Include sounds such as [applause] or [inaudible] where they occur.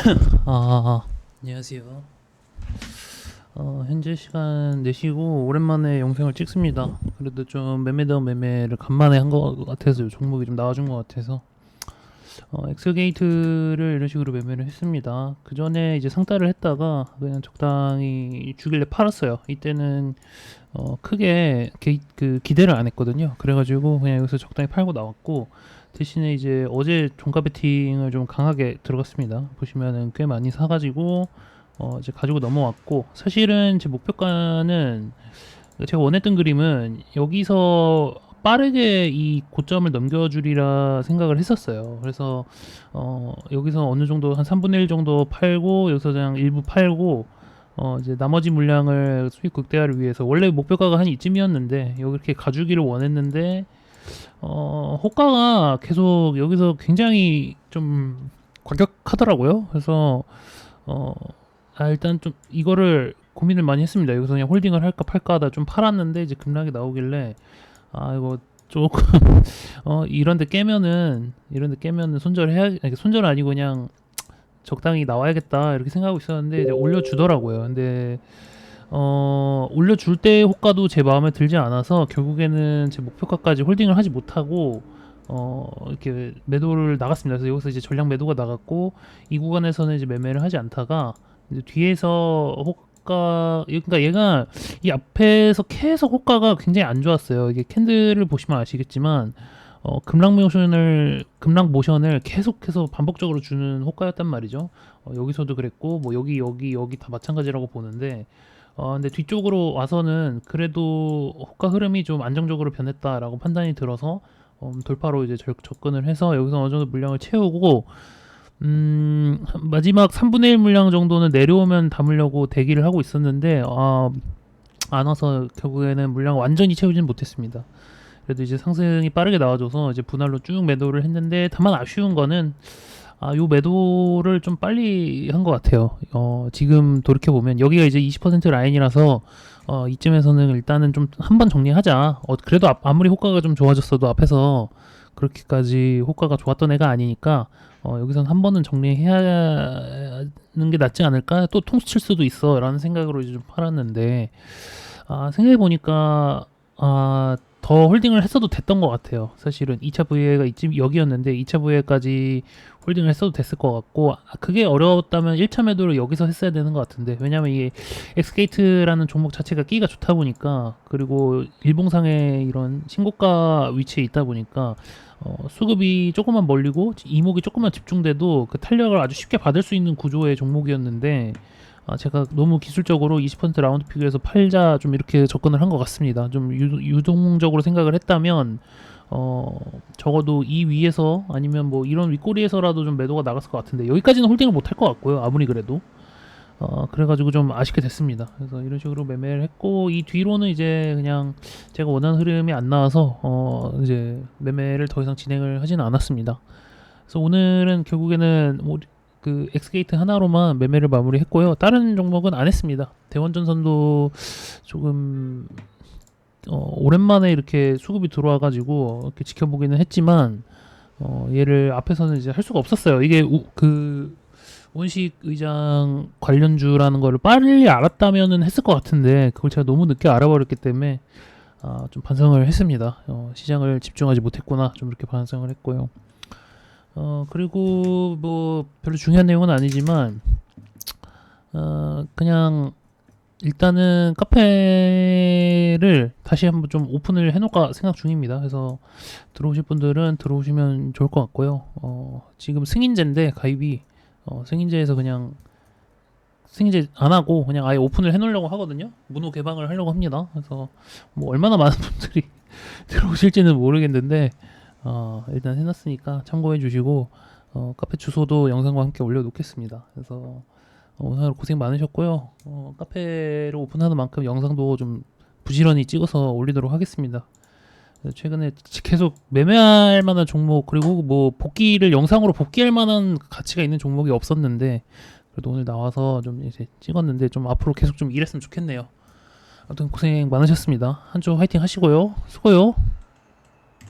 [laughs] 아, 안녕하세요. 어, 현재 시간 4시고 오랜만에 영상을 찍습니다. 그래도 좀 매매다운 매매를 간만에 한 것 같아서 종목이 좀 나와준 것 같아서 어, 엑스게이트를 이런 식으로 매매를 했습니다. 그 전에 이제 상따를 했다가 그냥 적당히 주길래 팔았어요. 이때는 어, 크게 게, 그 기대를 안 했거든요. 그래가지고 그냥 여기서 적당히 팔고 나왔고 대신에 이제 어제 종가 베팅을 좀 강하게 들어갔습니다. 보시면은 꽤 많이 사가지고 어 이제 가지고 넘어왔고 사실은 제 목표가는 제가 원했던 그림은 여기서 빠르게 이 고점을 넘겨주리라 생각을 했었어요. 그래서 어 여기서 어느 정도 한 3분의 1 정도 팔고 여기서 그냥 일부 팔고 어 이제 나머지 물량을 수익 극대화를 위해서 원래 목표가가 한 이쯤이었는데 여기 이렇게 가주기를 원했는데 어, 호가가 계속 여기서 굉장히 좀 과격하더라고요. 그래서 어, 아, 일단 좀 이거를 고민을 많이 했습니다. 여기서 그냥 홀딩을 할까 팔까 하다 좀 팔았는데 이제 급락이 나오길래 아 이거 조금 [laughs] 어 이런데 깨면은 이런데 깨면은 손절해야 손절은 아니고 그냥 적당히 나와야겠다 이렇게 생각하고 있었는데 이제 올려주더라고요. 근데 어, 올려줄 때 호가도 제 마음에 들지 않아서 결국에는 제 목표가까지 홀딩을 하지 못하고 어, 이렇게 매도를 나갔습니다. 그래서 여기서 이제 전량 매도가 나갔고 이 구간에서는 이제 매매를 하지 않다가 이제 뒤에서 호가 그러니까 얘가 이 앞에서 계속 호가가 굉장히 안 좋았어요. 이게 캔들을 보시면 아시겠지만 어, 급락 모션을 급락 모션을 계속해서 반복적으로 주는 호가였단 말이죠. 어, 여기서도 그랬고 뭐 여기 여기 여기 다 마찬가지라고 보는데 어, 근데 뒤쪽으로 와서는 그래도 호가 흐름이 좀 안정적으로 변했다라고 판단이 들어서 음, 돌파로 이제 절- 접근을 해서 여기서 어느 정도 물량을 채우고 음, 마지막 3분의 1 물량 정도는 내려오면 담으려고 대기를 하고 있었는데 아, 안 와서 결국에는 물량 을 완전히 채우지는 못했습니다. 그래도 이제 상승이 빠르게 나와줘서 이제 분할로 쭉 매도를 했는데 다만 아쉬운 거는 아, 요 매도를 좀 빨리 한 것 같아요. 어, 지금 돌이켜 보면 여기가 이제 20% 라인이라서 어, 이쯤에서는 일단은 좀 한 번 정리하자. 어, 그래도 앞- 아무리 호가가 좀 좋아졌어도 앞에서 그렇게까지 호가가 좋았던 애가 아니니까 어, 여기선 한 번은 정리해야 하는 게 낫지 않을까? 또 통수 칠 수도 있어라는 생각으로 이제 좀 팔았는데 아, 생각해 보니까 아, 더 홀딩을 했어도 됐던 것 같아요. 사실은 2차 VA가 이쯤 여기였는데 2차 VA까지 홀딩을 했어도 됐을 것 같고 아, 그게 어려웠다면 1차 매도를 여기서 했어야 되는 것 같은데 왜냐면 이게 엑스게이트라는 종목 자체가 끼가 좋다 보니까 그리고 일봉상의 이런 신고가 위치에 있다 보니까 어, 수급이 조금만 멀리고 이목이 조금만 집중돼도 그 탄력을 아주 쉽게 받을 수 있는 구조의 종목이었는데 아, 제가 너무 기술적으로 20% 라운드 피그에서 팔자 좀 이렇게 접근을 한 것 같습니다. 좀 유, 유동적으로 생각을 했다면 어 적어도 이 위에서 아니면 뭐 이런 윗꼬리에서라도 좀 매도가 나갔을 것 같은데 여기까지는 홀딩을 못 할 것 같고요. 아무리 그래도 어 그래가지고 좀 아쉽게 됐습니다. 그래서 이런 식으로 매매를 했고 이 뒤로는 이제 그냥 제가 원하는 흐름이 안 나와서 어 이제 매매를 더 이상 진행을 하지는 않았습니다. 그래서 오늘은 결국에는 뭐 그 엑스게이트 하나로만 매매를 마무리했고요. 다른 종목은 안 했습니다. 대원전선도 조금 어, 오랜만에 이렇게 수급이 들어와가지고 이렇게 지켜보기는 했지만 어, 얘를 앞에서는 이제 할 수가 없었어요. 이게 우, 그 원식 의장 관련주라는 거를 빨리 알았다면은 했을 것 같은데 그걸 제가 너무 늦게 알아버렸기 때문에 아, 좀 반성을 했습니다. 어, 시장을 집중하지 못했구나 좀 이렇게 반성을 했고요. 어 그리고 뭐 별로 중요한 내용은 아니지만 어 그냥 일단은 카페를 다시 한번 좀 오픈을 해놓을까 생각 중입니다. 그래서 들어오실 분들은 들어오시면 좋을 것 같고요. 어, 지금 승인제인데 가입이 어, 승인제에서 그냥 승인제 안 하고 그냥 아예 오픈을 해놓으려고 하거든요. 문호 개방을 하려고 합니다. 그래서 뭐 얼마나 많은 [laughs] 분들이 들어오실지는 모르겠는데 어, 일단 해놨으니까 참고해 주시고 어, 카페 주소도 영상과 함께 올려놓겠습니다. 그래서 어, 오늘 고생 많으셨고요. 어, 카페를 오픈하는 만큼 영상도 좀 부지런히 찍어서 올리도록 하겠습니다. 그래서 최근에 계속 매매할 만한 종목 그리고 뭐 복귀를 영상으로 복귀할 만한 가치가 있는 종목이 없었는데 그래도 오늘 나와서 좀 이제 찍었는데 좀 앞으로 계속 좀 일했으면 좋겠네요. 아무튼 고생 많으셨습니다. 한 주 화이팅 하시고요. 수고요.